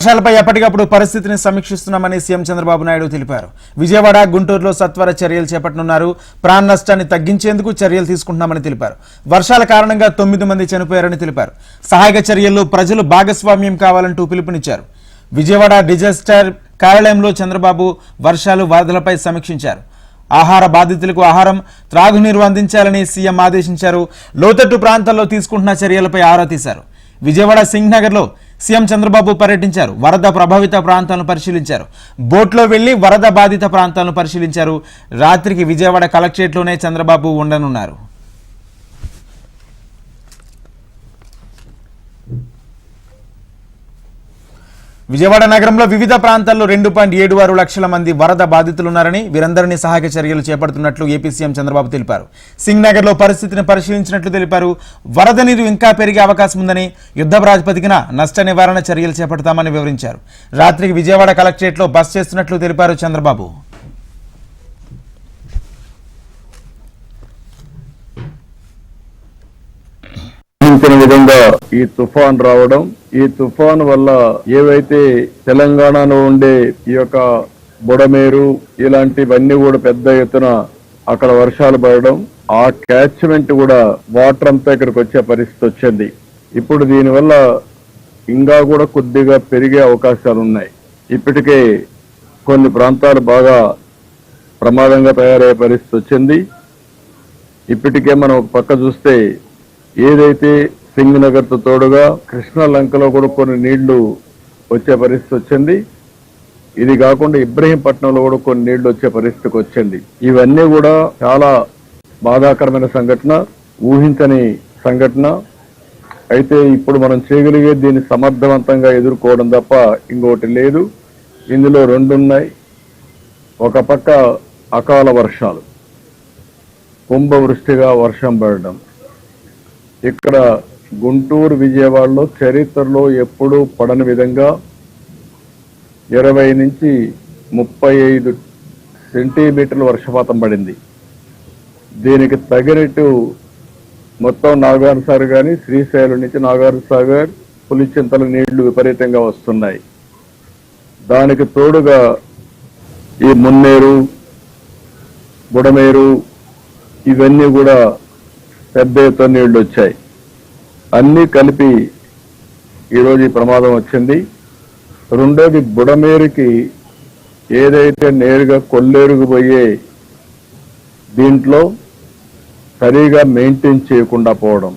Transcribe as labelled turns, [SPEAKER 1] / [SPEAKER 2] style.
[SPEAKER 1] వర్షాలపై ఎప్పటికప్పుడు పరిస్థితిని సమీక్షిస్తున్నామని సీఎం చంద్రబాబు నాయుడు తెలిపారు. విజయవాడ గుంటూరులో సత్వర చర్యలు చేపట్టనున్నారు. ప్రాణ నష్టాన్ని తగ్గించేందుకు చర్యలు తీసుకుంటున్నామని తెలిపారు. వర్షాల కారణంగా తొమ్మిది మంది చనిపోయారని తెలిపారు. సహాయక చర్యల్లో ప్రజలు భాగస్వామ్యం కావాలంటూ పిలుపునిచ్చారు. విజయవాడ డిజాస్టర్ కార్యాలయంలో చంద్రబాబు వర్షాలు వరదలపై సమీక్షించారు. ఆహార బాధితులకు ఆహారం త్రాగునీరు అందించాలని సీఎం ఆదేశించారు. లోతట్టు ప్రాంతాల్లో తీసుకుంటున్న చర్యలపై ఆరా తీశారు. విజయవాడ సింగ్ నగర్లో సీఎం చంద్రబాబు పర్యటించారు. వరద ప్రభావిత ప్రాంతాలను పరిశీలించారు. బోట్లో వెళ్ళి వరద బాధిత ప్రాంతాలను పరిశీలించారు. రాత్రికి విజయవాడ కలెక్టరేట్లోనే చంద్రబాబు ఉండనున్నారు. విజయవాడ నగరంలో వివిధ ప్రాంతాల్లో రెండు పాయింట్ ఏడు ఆరు లక్షల మంది వరద బాధితులున్నారని వీరందరినీ సహాయక చర్యలు చేపడుతున్నట్లు ఏపీ సీఎం చంద్రబాబు తెలిపారు. సింగ్ నగర్లో పరిస్థితిని పరిశీలించినట్లు తెలిపారు. వరద నీరు ఇంకా పెరిగే అవకాశం ఉందని యుద్ధ ప్రాతిపదికన నష్ట నివారణ చర్యలు చేపడతామని వివరించారు. రాత్రికి విజయవాడ కలెక్టరేట్లో బస్ చేస్తున్నట్లు తెలిపారు చంద్రబాబు.
[SPEAKER 2] విధంగా ఈ తుఫాన్ రావడం ఈ తుఫాను వల్ల ఏవైతే తెలంగాణలో ఉండే ఈ యొక్క బుడమేరు ఇలాంటివన్నీ కూడా పెద్ద ఎత్తున అక్కడ వర్షాలు పడడం ఆ క్యాచ్మెంట్ కూడా వాటర్ అంతా ఇక్కడికి వచ్చే పరిస్థితి వచ్చింది. ఇప్పుడు దీనివల్ల ఇంకా కూడా కొద్దిగా పెరిగే అవకాశాలు ఉన్నాయి. ఇప్పటికే కొన్ని ప్రాంతాలు బాగా ప్రమాదంగా తయారయ్యే పరిస్థితి వచ్చింది. ఇప్పటికే మనం ఒక పక్క చూస్తే ఏదైతే సింగనగర్తో తోడుగా కృష్ణా లంకలో కూడా కొన్ని నీళ్ళు వచ్చే పరిస్థితి వచ్చింది. ఇది కాకుండా ఇబ్రహీంపట్నంలో కూడా కొన్ని నీళ్ళు వచ్చే పరిస్థితికి వచ్చింది. ఇవన్నీ కూడా చాలా బాధాకరమైన సంఘటన ఊహించని సంఘటన. అయితే ఇప్పుడు మనం చేయగలిగే దీన్ని సమర్థవంతంగా ఎదుర్కోవడం తప్ప ఇంకోటి లేదు. ఇందులో రెండు ఉన్నాయి ఒక పక్క అకాల వర్షాలు. కుంభవృష్టిగా వర్షం పడడం. ఇక్కడ గుంటూరు విజయవాడలో చరిత్రలో ఎప్పుడూ పడని విధంగా ఇరవై నుంచి ముప్పై ఐదు సెంటీమీటర్ల వర్షపాతం పడింది. దీనికి తగినట్టు మొత్తం నాగార్ సాగర్ కానీ శ్రీశైలం నుంచి నాగార్ సాగర్ పులిచింతల నీళ్ళు విపరీతంగా వస్తున్నాయి. దానికి తోడుగా ఈ మున్నేరు బుడమేరు ఇవన్నీ కూడా పెద్ద ఎత్తున నీళ్ళు వచ్చాయి. అన్నీ కలిపి ఈరోజు ఈ ప్రమాదం వచ్చింది. రెండోది బుడమేరుకి ఏదైతే నేరుగా కొల్లేరుకు పోయే దీంట్లో సరిగా మెయింటైన్ చేయకుండా పోవడం.